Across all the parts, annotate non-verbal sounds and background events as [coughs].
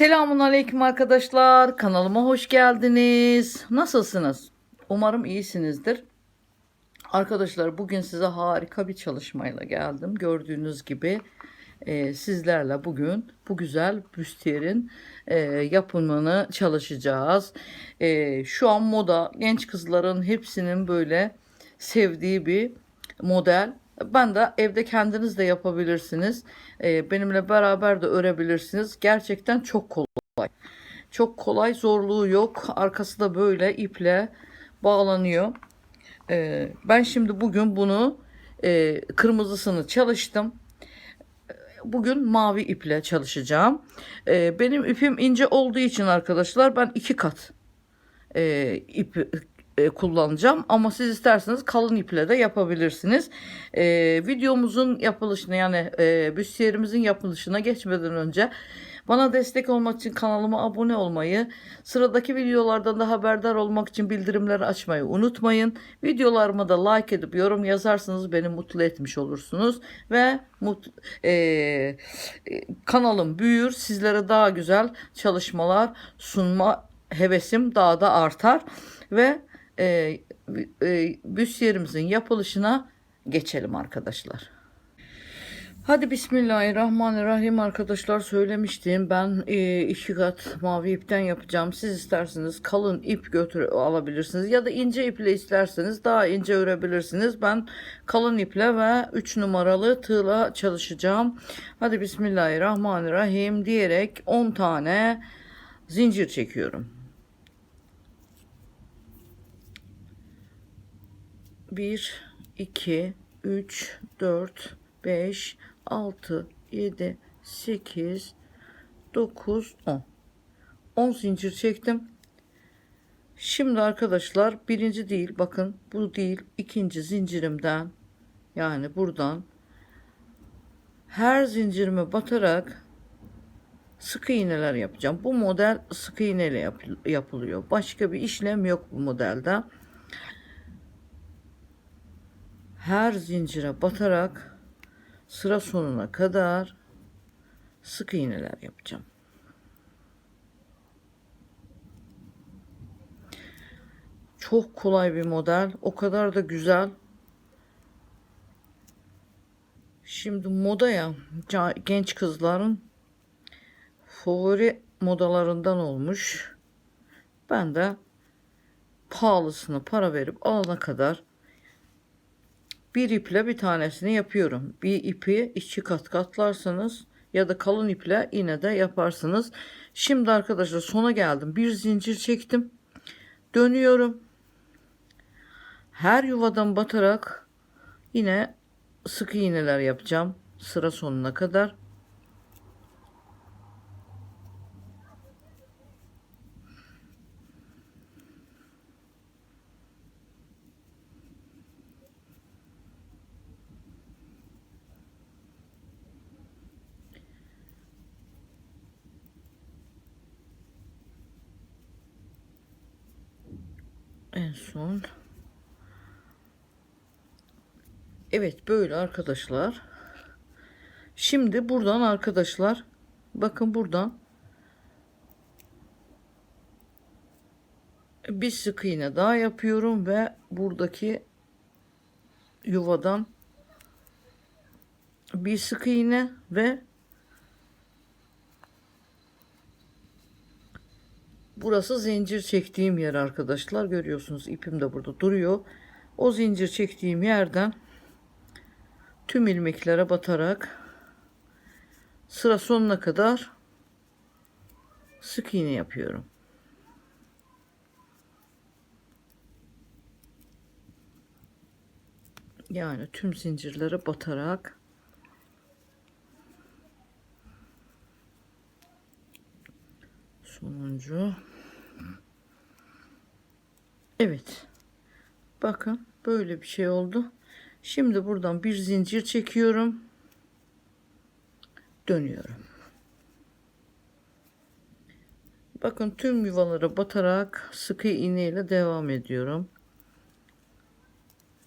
Selamun Aleyküm arkadaşlar. Kanalıma hoş geldiniz. Nasılsınız? Umarım iyisinizdir. Arkadaşlar bugün size harika bir çalışmayla geldim. Gördüğünüz gibi e, sizlerle bugün bu güzel büstiyerin e, yapımını çalışacağız. E, şu an moda genç kızların hepsinin böyle sevdiği bir model. Ben de evde kendiniz de yapabilirsiniz. E, benimle beraber de örebilirsiniz. Gerçekten çok kolay. Çok kolay, zorluğu yok. Arkası da böyle iple bağlanıyor. Ee, ben şimdi bugün bunu e, kırmızısını çalıştım. Bugün mavi iple çalışacağım. Ee, benim ipim ince olduğu için arkadaşlar ben iki kat e, ip e, kullanacağım. Ama siz isterseniz kalın iple de yapabilirsiniz. E, videomuzun yapılışına yani e, büstiyerimizin yapılışına geçmeden önce bana destek olmak için kanalıma abone olmayı, sıradaki videolardan da haberdar olmak için bildirimleri açmayı unutmayın. Videolarıma da like edip yorum yazarsanız beni mutlu etmiş olursunuz ve mut, e, e, kanalım büyür, sizlere daha güzel çalışmalar sunma hevesim daha da artar ve e, e, büstiyerimizin yapılışına geçelim arkadaşlar. Hadi Bismillahirrahmanirrahim arkadaşlar. Söylemiştim ben e, iki kat mavi ipten yapacağım. Siz isterseniz kalın ip götür alabilirsiniz ya da ince iple isterseniz daha ince örebilirsiniz. Ben kalın iple ve 3 numaralı tığla çalışacağım. Hadi Bismillahirrahmanirrahim diyerek 10 tane zincir çekiyorum 1 2 3 4 5 6 7 8 9 10 10 zincir çektim. Şimdi arkadaşlar birinci değil bakın bu değil ikinci zincirimden yani buradan her zincirime batarak sık iğneler yapacağım. Bu model sık iğneyle yap yapılıyor. Başka bir işlem yok bu modelde her zincire batarak sıra sonuna kadar sık iğneler yapacağım. Çok kolay bir model. O kadar da güzel. Şimdi modaya genç kızların favori modalarından olmuş. Ben de pahalısını para verip alana kadar bir iple bir tanesini yapıyorum. Bir ipi iki kat katlarsanız ya da kalın iple yine de yaparsınız. Şimdi arkadaşlar sona geldim. Bir zincir çektim. Dönüyorum. Her yuvadan batarak yine sık iğneler yapacağım. Sıra sonuna kadar. En son. Evet böyle arkadaşlar. Şimdi buradan arkadaşlar bakın buradan. Bir sık iğne daha yapıyorum ve buradaki yuvadan bir sık iğne ve Burası zincir çektiğim yer arkadaşlar. Görüyorsunuz ipim de burada duruyor. O zincir çektiğim yerden tüm ilmeklere batarak sıra sonuna kadar sık iğne yapıyorum. Yani tüm zincirlere batarak sonuncu Evet. Bakın böyle bir şey oldu. Şimdi buradan bir zincir çekiyorum. Dönüyorum. Bakın tüm yuvalara batarak sıkı iğne ile devam ediyorum.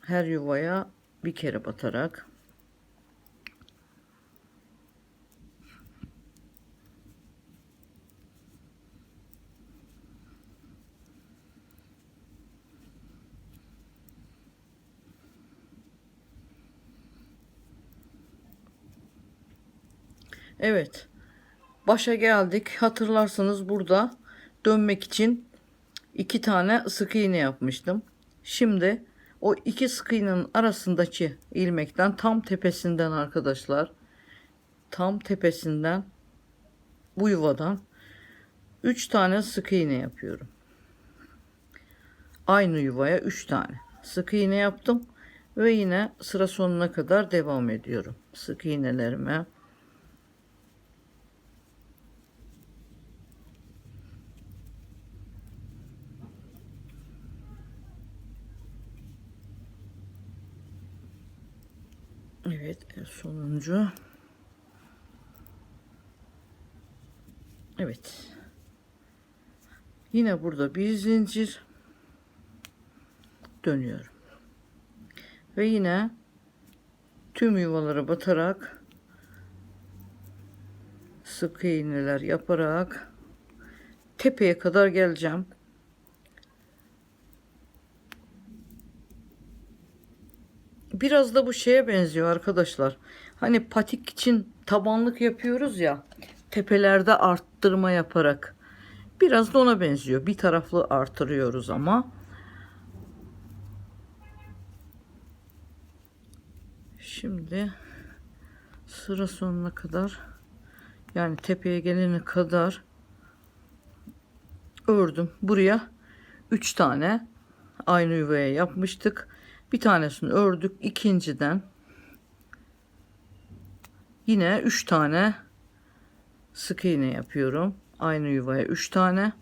Her yuvaya bir kere batarak Evet. Başa geldik. Hatırlarsanız burada dönmek için iki tane sık iğne yapmıştım. Şimdi o iki sık iğnenin arasındaki ilmekten tam tepesinden arkadaşlar tam tepesinden bu yuvadan 3 tane sık iğne yapıyorum. Aynı yuvaya 3 tane sık iğne yaptım ve yine sıra sonuna kadar devam ediyorum. Sık iğnelerime Evet sonuncu. Evet. Yine burada bir zincir dönüyorum. Ve yine tüm yuvalara batarak sık iğneler yaparak tepeye kadar geleceğim. Biraz da bu şeye benziyor arkadaşlar. Hani patik için tabanlık yapıyoruz ya. Tepelerde arttırma yaparak. Biraz da ona benziyor. Bir taraflı artırıyoruz ama. Şimdi sıra sonuna kadar yani tepeye gelene kadar ördüm. Buraya 3 tane aynı yuvaya yapmıştık. Bir tanesini ördük. İkinciden yine 3 tane sık iğne yapıyorum. Aynı yuvaya 3 tane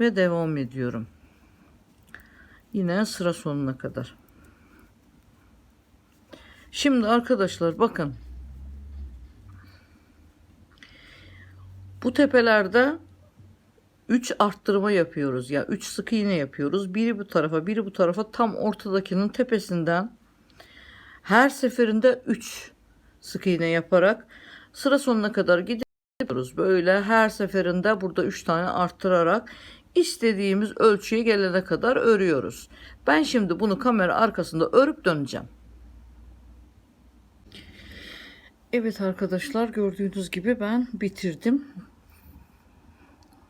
ve devam ediyorum. Yine sıra sonuna kadar. Şimdi arkadaşlar bakın. Bu tepelerde 3 arttırma yapıyoruz. Ya 3 sık iğne yapıyoruz. Biri bu tarafa, biri bu tarafa tam ortadakinin tepesinden her seferinde 3 sık iğne yaparak sıra sonuna kadar gidiyoruz. Böyle her seferinde burada 3 tane arttırarak istediğimiz ölçüye gelene kadar örüyoruz. Ben şimdi bunu kamera arkasında örüp döneceğim. Evet arkadaşlar gördüğünüz gibi ben bitirdim.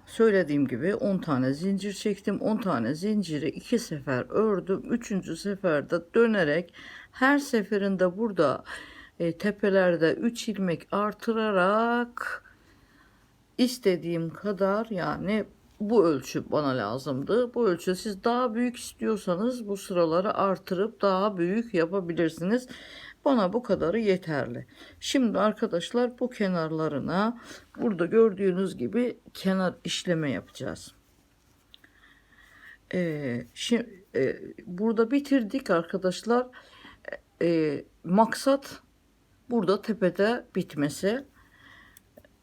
Söylediğim gibi 10 tane zincir çektim. 10 tane zinciri 2 sefer ördüm. 3. seferde dönerek her seferinde burada e, tepelerde 3 ilmek artırarak istediğim kadar yani bu ölçü bana lazımdı. Bu ölçü siz daha büyük istiyorsanız bu sıraları artırıp daha büyük yapabilirsiniz. Bana bu kadarı yeterli. Şimdi arkadaşlar bu kenarlarına burada gördüğünüz gibi kenar işleme yapacağız. Ee, şimdi e, burada bitirdik arkadaşlar. E, maksat burada tepede bitmesi.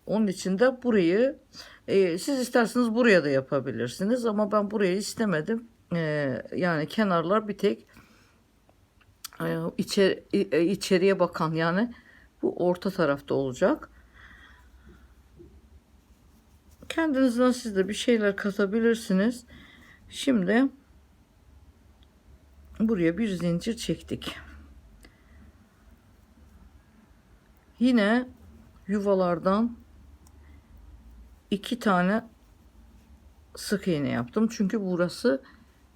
Onun için de burayı e, siz isterseniz buraya da yapabilirsiniz ama ben burayı istemedim. E, yani kenarlar bir tek içeri, e, içeriye bakan yani bu orta tarafta olacak. Kendinizden siz de bir şeyler katabilirsiniz. Şimdi buraya bir zincir çektik. Yine yuvalardan iki tane sık iğne yaptım. Çünkü burası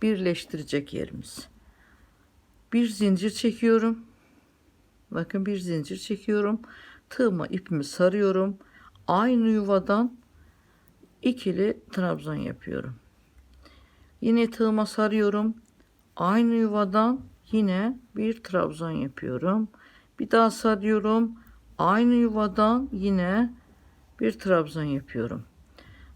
birleştirecek yerimiz. Bir zincir çekiyorum. Bakın bir zincir çekiyorum. Tığıma ipimi sarıyorum. Aynı yuvadan ikili trabzan yapıyorum. Yine tığıma sarıyorum. Aynı yuvadan yine bir trabzan yapıyorum. Bir daha sarıyorum. Aynı yuvadan yine bir trabzan yapıyorum.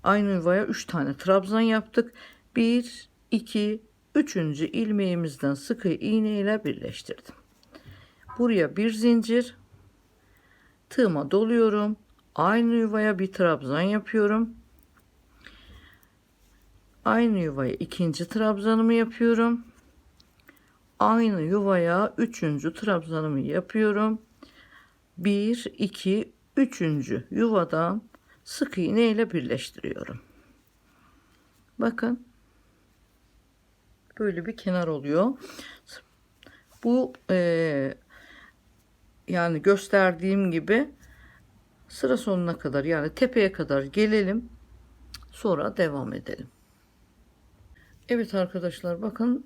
Aynı yuvaya 3 tane trabzan yaptık. 1 2 3. ilmeğimizden sıkı iğne ile birleştirdim. Buraya bir zincir tığıma doluyorum. Aynı yuvaya bir trabzan yapıyorum. Aynı yuvaya ikinci trabzanımı yapıyorum. Aynı yuvaya üçüncü trabzanımı yapıyorum. 1 2 üçüncü yuvadan sık iğne ile birleştiriyorum. Bakın böyle bir kenar oluyor. Bu e, yani gösterdiğim gibi sıra sonuna kadar yani tepeye kadar gelelim. Sonra devam edelim. Evet arkadaşlar bakın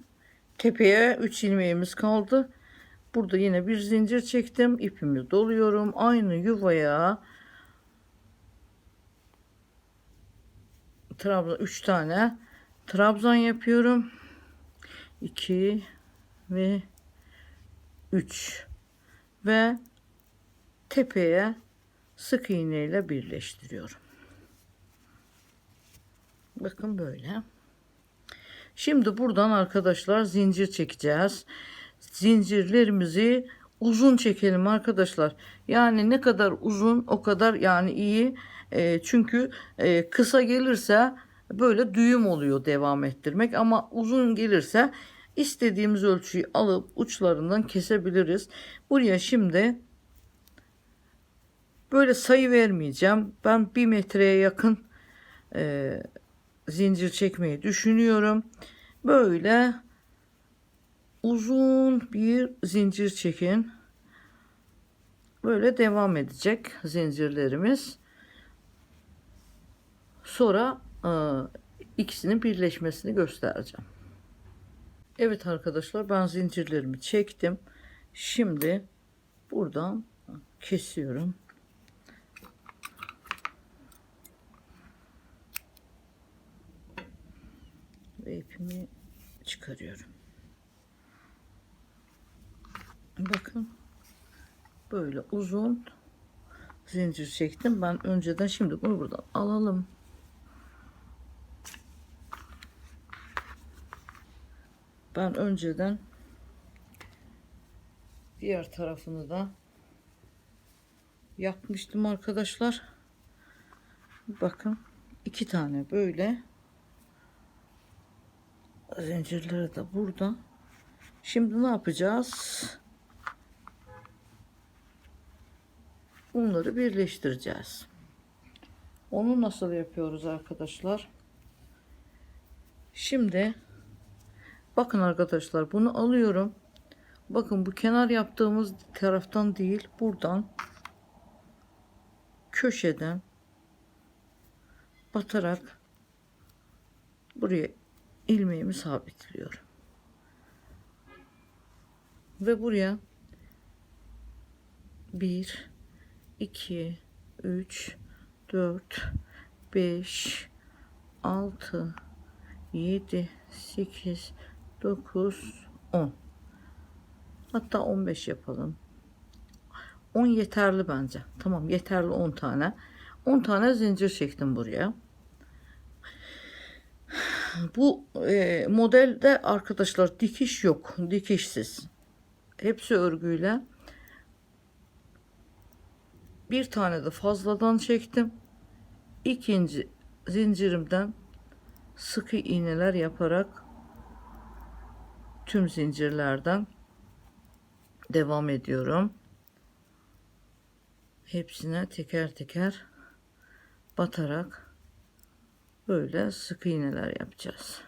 tepeye 3 ilmeğimiz kaldı. Burada yine bir zincir çektim. ipimi doluyorum. Aynı yuvaya trabzan 3 tane trabzan yapıyorum. 2 ve 3 ve tepeye sık iğne ile birleştiriyorum. Bakın böyle. Şimdi buradan arkadaşlar zincir çekeceğiz. Zincirlerimizi uzun çekelim arkadaşlar. Yani ne kadar uzun o kadar yani iyi. E, çünkü e, kısa gelirse böyle düğüm oluyor devam ettirmek ama uzun gelirse istediğimiz ölçüyü alıp uçlarından kesebiliriz. Buraya şimdi böyle sayı vermeyeceğim. Ben bir metreye yakın e, zincir çekmeyi düşünüyorum. Böyle uzun bir zincir çekin. Böyle devam edecek zincirlerimiz. Sonra e, ikisinin birleşmesini göstereceğim. Evet arkadaşlar ben zincirlerimi çektim. Şimdi buradan kesiyorum. Ve ipimi çıkarıyorum. Bakın böyle uzun zincir çektim. Ben önceden şimdi bunu buradan alalım. Ben önceden diğer tarafını da yapmıştım arkadaşlar. Bakın iki tane böyle zincirleri de burada. Şimdi ne yapacağız? Bunları birleştireceğiz. Onu nasıl yapıyoruz arkadaşlar? Şimdi bakın arkadaşlar bunu alıyorum. Bakın bu kenar yaptığımız taraftan değil buradan köşeden batarak buraya ilmeğimi sabitliyorum. Ve buraya 1 2 3 4 5 6 7 8 9 10 hatta 15 yapalım. 10 yeterli bence. Tamam yeterli 10 tane. 10 tane zincir çektim buraya. Bu e, modelde arkadaşlar dikiş yok dikişsiz. Hepsi örgüyle. Bir tane de fazladan çektim. İkinci zincirimden sıkı iğneler yaparak tüm zincirlerden devam ediyorum hepsine teker teker batarak böyle sık iğneler yapacağız.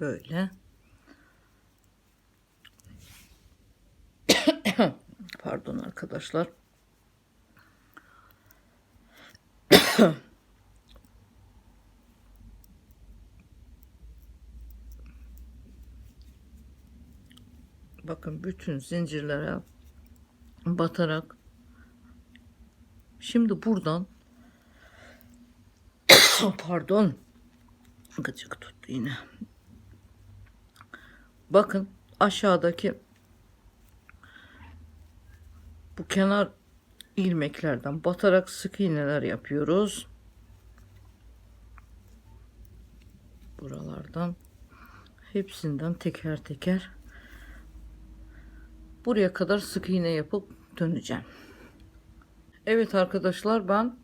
Böyle. [coughs] Pardon arkadaşlar. [coughs] Bakın bütün zincirlere batarak şimdi buradan [coughs] pardon gıcık tuttu yine. Bakın aşağıdaki bu kenar ilmeklerden batarak sık iğneler yapıyoruz. Buralardan hepsinden teker teker buraya kadar sık iğne yapıp döneceğim. Evet arkadaşlar ben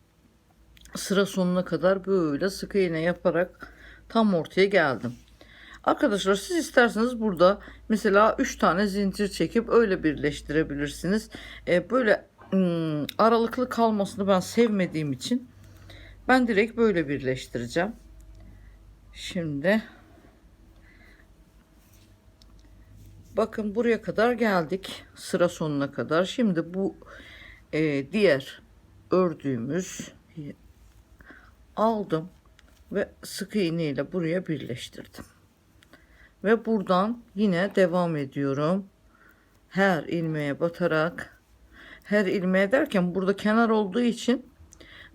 sıra sonuna kadar böyle sık iğne yaparak tam ortaya geldim. Arkadaşlar siz isterseniz burada mesela 3 tane zincir çekip öyle birleştirebilirsiniz. Ee, böyle Hmm, aralıklı kalmasını ben sevmediğim için ben direkt böyle birleştireceğim. Şimdi bakın buraya kadar geldik sıra sonuna kadar. Şimdi bu e, diğer ördüğümüz aldım ve sık iğne ile buraya birleştirdim. Ve buradan yine devam ediyorum. Her ilmeğe batarak her ilmeğe derken burada kenar olduğu için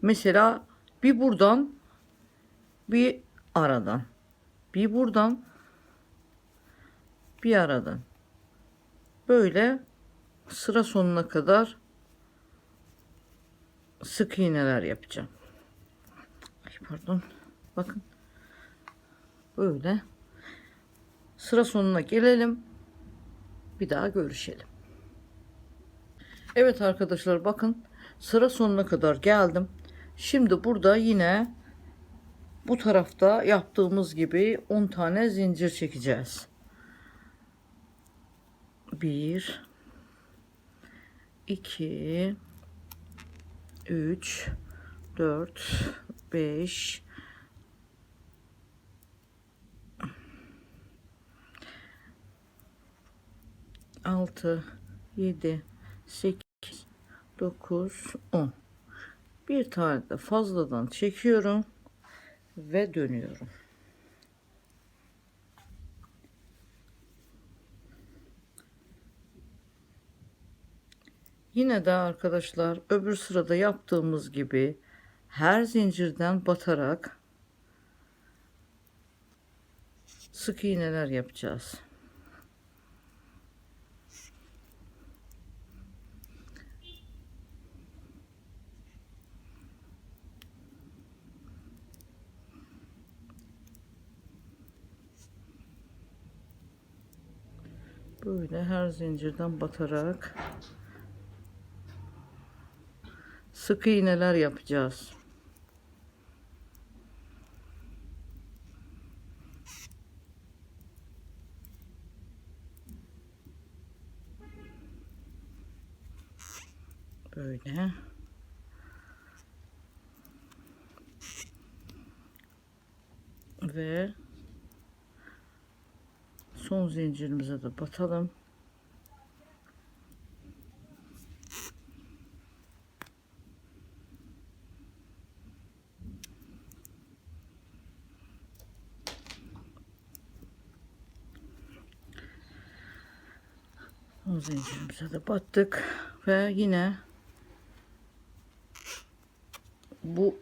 mesela bir buradan bir aradan bir buradan bir aradan böyle sıra sonuna kadar sık iğneler yapacağım. Ay pardon. Bakın. Böyle. Sıra sonuna gelelim. Bir daha görüşelim. Evet arkadaşlar bakın sıra sonuna kadar geldim. Şimdi burada yine bu tarafta yaptığımız gibi 10 tane zincir çekeceğiz. 1 2 3 4 5 6 7 8 9 10 bir tane de fazladan çekiyorum ve dönüyorum. Yine de arkadaşlar öbür sırada yaptığımız gibi her zincirden batarak sık iğneler yapacağız. Böyle her zincirden batarak sık iğneler yapacağız. Böyle. Ve son zincirimize de batalım. Son zincirimize de battık ve yine bu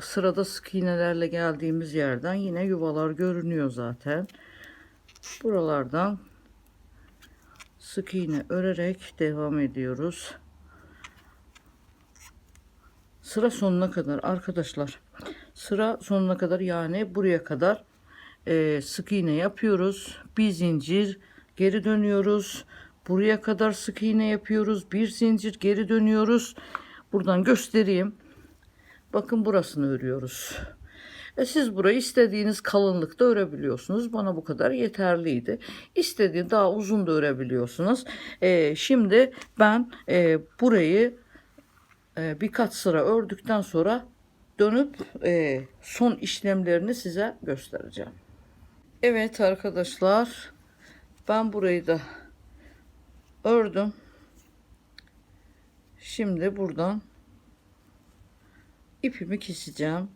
sırada sık iğnelerle geldiğimiz yerden yine yuvalar görünüyor zaten. Buralardan sık iğne örerek devam ediyoruz. Sıra sonuna kadar arkadaşlar. Sıra sonuna kadar yani buraya kadar e, sık iğne yapıyoruz. Bir zincir geri dönüyoruz. Buraya kadar sık iğne yapıyoruz. Bir zincir geri dönüyoruz. Buradan göstereyim. Bakın burasını örüyoruz. E siz burayı istediğiniz kalınlıkta örebiliyorsunuz. Bana bu kadar yeterliydi. İstediğin daha uzun da örebiliyorsunuz. E, şimdi ben e, burayı e, birkaç sıra ördükten sonra dönüp e, son işlemlerini size göstereceğim. Evet arkadaşlar ben burayı da ördüm. Şimdi buradan ipimi keseceğim.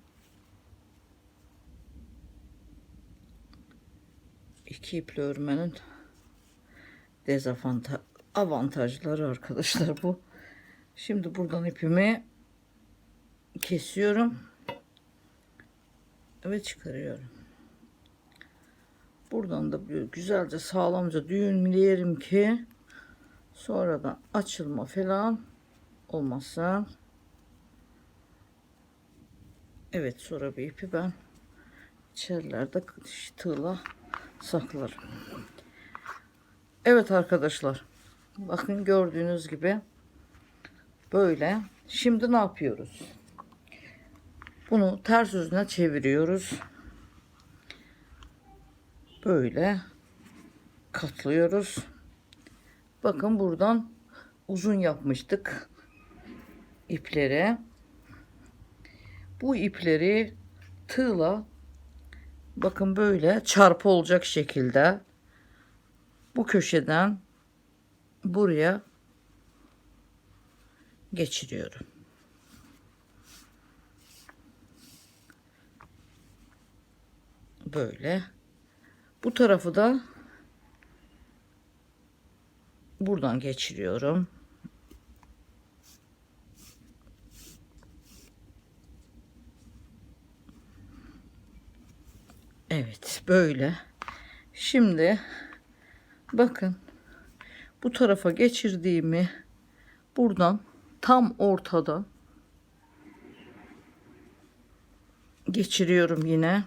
İki iple örmenin dezavantaj avantajları arkadaşlar bu. Şimdi buradan ipimi kesiyorum ve çıkarıyorum. Buradan da güzelce sağlamca düğümleyelim ki sonradan açılma falan olmazsa Evet sonra bir ipi ben içerilerde tığla saklarım. Evet arkadaşlar. Bakın gördüğünüz gibi böyle. Şimdi ne yapıyoruz? Bunu ters yüzüne çeviriyoruz. Böyle katlıyoruz. Bakın buradan uzun yapmıştık ipleri. Bu ipleri tığla bakın böyle çarpı olacak şekilde bu köşeden buraya geçiriyorum. Böyle. Bu tarafı da buradan geçiriyorum. Evet, böyle. Şimdi bakın bu tarafa geçirdiğimi buradan tam ortadan geçiriyorum yine.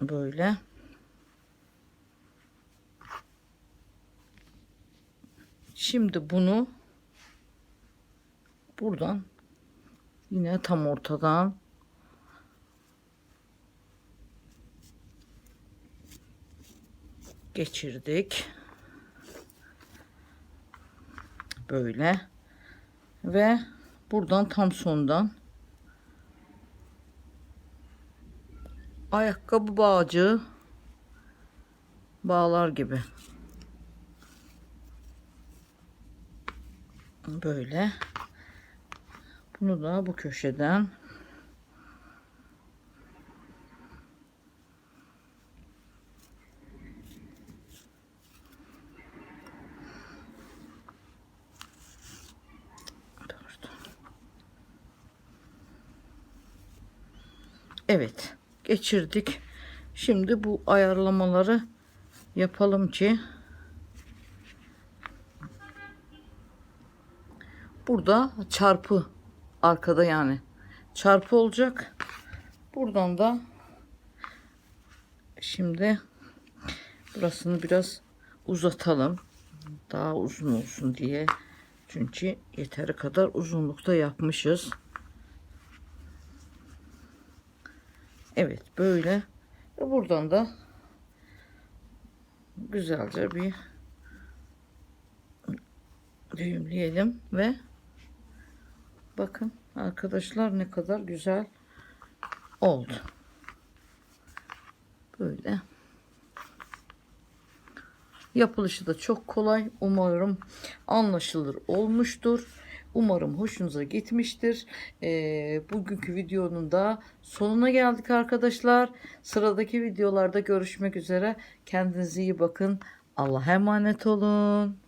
Böyle. Şimdi bunu buradan yine tam ortadan geçirdik. Böyle. Ve buradan tam sondan ayakkabı bağcığı bağlar gibi. Böyle. Bunu da bu köşeden Evet, geçirdik. Şimdi bu ayarlamaları yapalım ki burada çarpı arkada yani çarpı olacak. Buradan da şimdi burasını biraz uzatalım. Daha uzun olsun diye. Çünkü yeteri kadar uzunlukta yapmışız. Evet böyle. Ve buradan da güzelce bir düğümleyelim ve bakın arkadaşlar ne kadar güzel oldu. Böyle. Yapılışı da çok kolay. Umarım anlaşılır olmuştur. Umarım hoşunuza gitmiştir. Ee, bugünkü videonun da sonuna geldik arkadaşlar. Sıradaki videolarda görüşmek üzere. Kendinize iyi bakın. Allah'a emanet olun.